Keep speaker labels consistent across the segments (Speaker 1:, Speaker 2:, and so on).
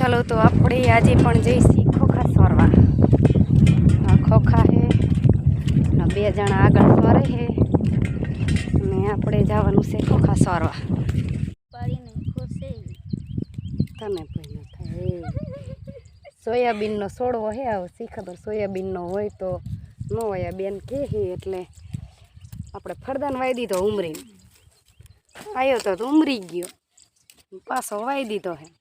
Speaker 1: ચાલો તો આપણે આજે પણ જઈશી ખોખા સોરવા. આ ખોખા હે બે જણા આગળ સોરે હે અને આપણે જવાનું છે ખોખા સોરવા. તને પણ થાય. સોયાબીનનો છોડવો હે આવો શી ખબર સોયાબીનનો હોય તો ન હોય આ બેન કે એટલે આપણે ફરદાન વાઈ દીધો ઉમરી આવ્યો તો તો ઉમરી ગયો. પાછો વાઈ દીધો હે.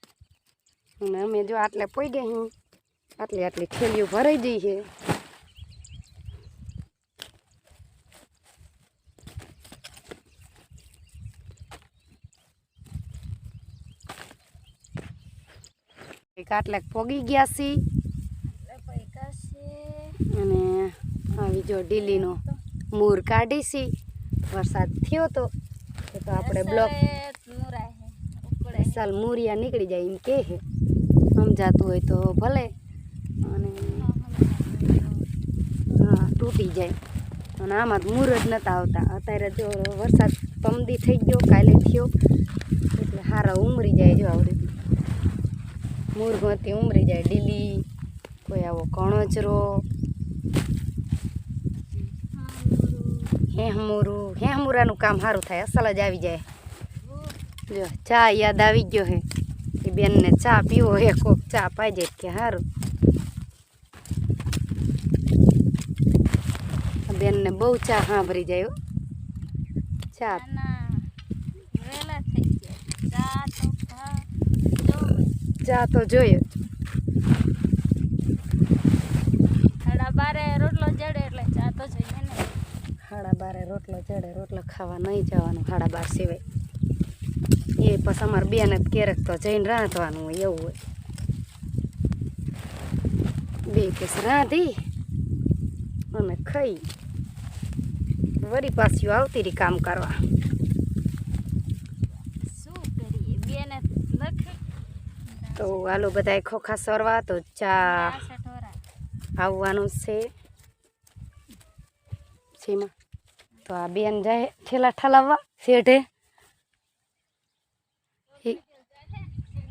Speaker 1: અને અમે જો આટલે પોઈ ગયા હું. આટલી આટલી થેલીઓ ભરાઈ ગઈ છે એક આટલે પોગી ગયા છી.
Speaker 2: પૈકા છે
Speaker 1: અને આવી જો ડીલીનો મૂર કાઢી છી. વરસાદ થયો તો તો આપણે બ્લોક
Speaker 2: મુરાય હે ઉપડે
Speaker 1: સાલ મૂરિયા નીકળી જાય એમ કે હે. સમજાતું હોય તો ભલે. અને હા, તૂટી જાય. અને આમાં તો મૂર જ નતા આવતા. અત્યારે જો વરસાદ તમદી થઈ ગયો, કાલે થયો. એટલે હારા ઉમરી જાય જો આવડે. મુરગોથી ઉમરી જાય. ડીલી, કોઈ આવો કણોજરો. હેહમુરું હેહમુરાનું કામ સારું થાય. અસલ જ આવી જાય. જો, ચા યાદ આવી ગયો હે. એ બેનને ચા પીવો એ કોક ચા પાઈ જાય કે સારું બેનને બહુ ચા સાંભળી જાય. ચા
Speaker 2: ચા તો
Speaker 1: ચા તો જોઈએ.
Speaker 2: બારે રોટલો જડે એટલે ચા તો જોઈએ ને.
Speaker 1: હાડા બારે રોટલો ચડે રોટલો ખાવા નહીં જવાનું હાડા બાર સિવાય. એ પછી અમારે બેન જ ક્યારેક તો જઈને રાંધવાનું હોય એવું હોય. બે કેસ રાંધી અને ખાઈ. વળી પાછું આવતી રહી કામ કરવા.
Speaker 2: શું બેને
Speaker 1: તો હાલો બધા ખોખા સરવા તો ચા આવવાનું છે. સીમા તો આ બેન જાય ઠેલા ઠલાવવા શેઠે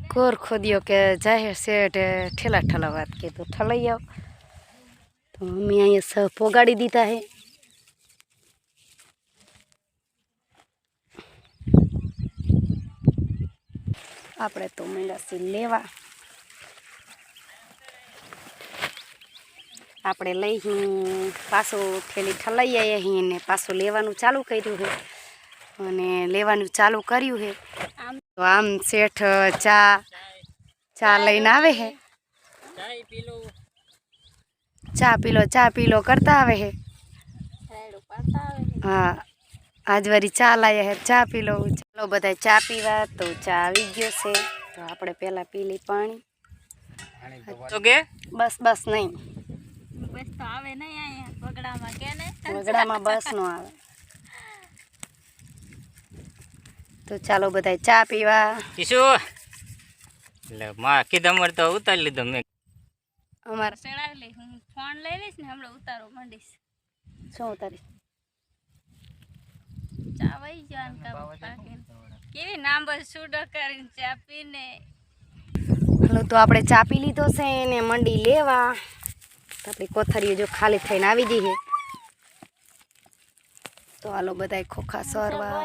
Speaker 1: કોર ખોદ્યો કે જાહેર શેઠે ઠેલા ઠલાવવા તો કીધું ઠલાઈ આવ તો અમે અહીંયા સ પોગાડી દીધા હે આપણે તો મેળાસી લેવા આપણે લઈ હું પાછું થેલી ઠલાઈ આવી અહીં ને પાછું લેવાનું ચાલુ કર્યું છે અને લેવાનું ચાલુ કર્યું છે તો આમ શેઠ ચા ચા લઈને આવે હે? ચા પીલો ચા પીલો કરતા આવે છે
Speaker 2: સાઈડ પાડતા આવે છે
Speaker 1: હા આજ વારી ચા લાયા હે ચા પીલો. ચાલો બધા ચા પીવા તો ચા આવી ગયો છે. તો આપણે પહેલા પી લઈ પાણી.
Speaker 3: તો કે?
Speaker 1: બસ બસ નહીં.
Speaker 2: બસ તો આવે નહીં અહીંયા વગડામાં કે ને
Speaker 1: વગડામાં બસ નો આવે. તો ચાલો બધા ચા પીવા.
Speaker 3: કિશુ એટલે માં કીધું અમારે તો ઉતારી લીધો મેં.
Speaker 1: અમારે
Speaker 2: ચડાવી હું ફોન લઈ લઈશ ને હમણાં ઉતારો માંડીશ.
Speaker 1: શું ઉતારીશ?
Speaker 2: ચા વહી જવાનું કેવી નામ બસ સુડો કરીને ચા પીને.
Speaker 1: હાલો તો આપણે ચા પી લીધો છે ને મંડી લેવા. તો આપણી કોથરીઓ જો ખાલી થઈને આવી જઈએ છે. તો હાલો બધા ખોખા સરવા.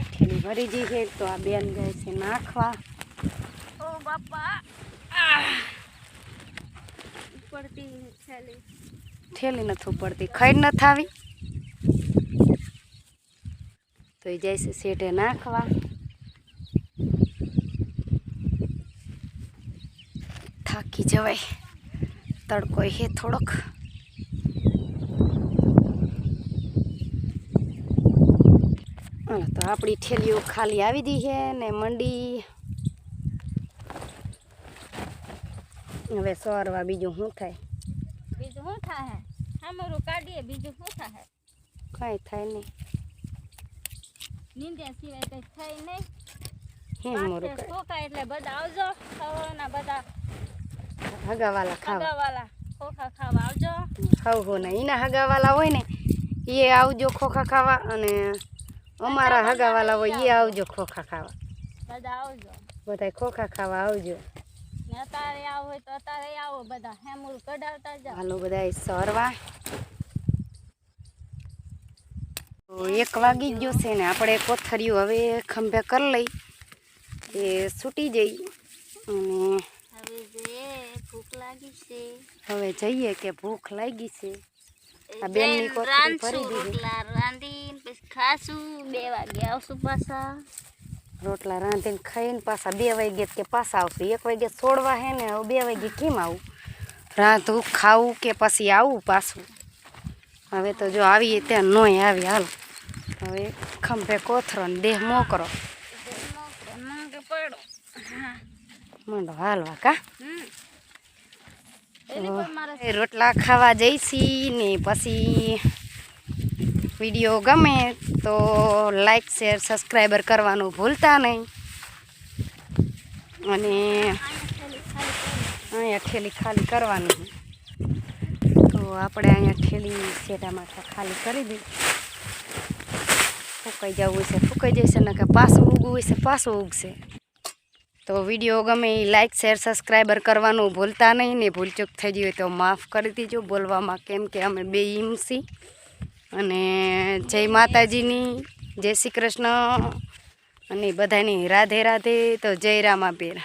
Speaker 1: એક ભરી ગઈ છે તો આ બેન જાય છે નાખવા.
Speaker 2: ઓ બાપા.
Speaker 1: થેલી. નથી ઉપડતી ખાઈ નથી આવી તો એ જાય છે શેઠે નાખવા. થાકી જવાય તડકો હે થોડોક હાલો તો આપણી ઠેલીઓ ખાલી આવી દી છે ને મંડી. હવે સવારવા બીજું શું થાય?
Speaker 2: બીજું શું થાય? અમારું કાઢીએ બીજું શું થાય?
Speaker 1: કાંઈ થાય નહીં.
Speaker 2: નીંદ્યા સિવાય કઈ થાય નહીં. ખોખા એટલે બધા આવજો ખાવાના બધા
Speaker 1: હગાવાલા ખાવા.
Speaker 2: ખોખા ખાવા આવજો.
Speaker 1: હવ હો ને એના હગાવાલા હોય ને એ આવજો ખોખા ખાવા અને અમારા હગાવાલા હોય એ આવજો ખોખા ખાવા.
Speaker 2: બધા આવજો.
Speaker 1: બધા ખોખા ખાવા આવજો.
Speaker 2: અત્યારે આવો હોય તો અત્યારે આવો બધા હેમુલ કઢાવતા જાઓ.
Speaker 1: હાલો બધા સરવા. તો એક વાગી ગયો છે ને આપણે કોથળીઓ હવે ખંભે કરી લઈ. એ છૂટી જઈ. અને
Speaker 2: ભૂખ લાગી છે.
Speaker 1: હવે જઈએ કે ભૂખ લાગી છે. આ બેનની કોથળી ભરી દીધી.
Speaker 2: રોટલા રાંધીને પછી ખાશું બે વાગે આવશું પાછા.
Speaker 1: રોટલા રાંધીને ખાઈને પાછા બે વાગે કે પાછા આવશું. એક વાગે છોડવા હે ને હવે બે વાગે કેમ આવું? રાંધવું ખાવું કે પછી આવું પાછું? હવે તો જો આવીએ ત્યાં નોય આવી હાલ. હવે ખંભે કોથરો ને દેહ મોકરો. મંડો હાલવા કા
Speaker 2: હમ એની પર મારે
Speaker 1: એ રોટલા ખાવા જઈશી ને પછી વીડિયો ગમે તો લાઈક શેર સબસ્ક્રાઈબર કરવાનું ભૂલતા નહીં. અને અહીંયા ઠેલી ખાલી કરવાની તો આપણે અહીંયા ઠેલી સેટા ખાલી કરી દી ફૂંકાઈ જવું છે ફૂંકાઈ જશે ને કે પાછું ઉગવું છે પાછું ઉગશે. તો વીડિયો ગમે એ લાઈક શેર સબસ્ક્રાઈબર કરવાનું ભૂલતા નહીં. ને ભૂલચૂક થઈ ગઈ હોય તો માફ કરી દીજો બોલવામાં, કેમ કે અમે બે ઈમસી. અને જય માતાજીની, જય શ્રી કૃષ્ણ. અને બધાની રાધે રાધે તો જય રામાપીર.